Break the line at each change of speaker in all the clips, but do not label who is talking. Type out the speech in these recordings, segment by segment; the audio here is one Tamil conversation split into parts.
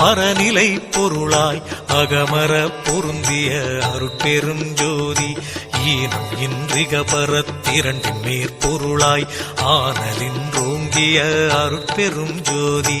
பரநிலை பொருளாய் அகமர பொருந்திய அருட்பெரும் ஜோதி ஈனம் இன்றிக பரத்திரண்டின் மேற்பொருளாய் ஆனலின்றோங்கிய அருட்பெரும் ஜோதி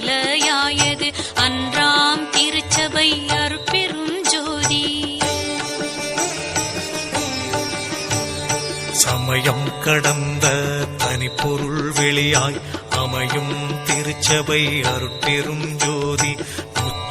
நிலையாயது. அன்றாம் திருச்சபை அருட்பெரும் ஜோதி.
சமயம் கடந்த தனிப்பொருள் வெளியாய் அமையும் திருச்சபை அருட்பெரும் ஜோதி.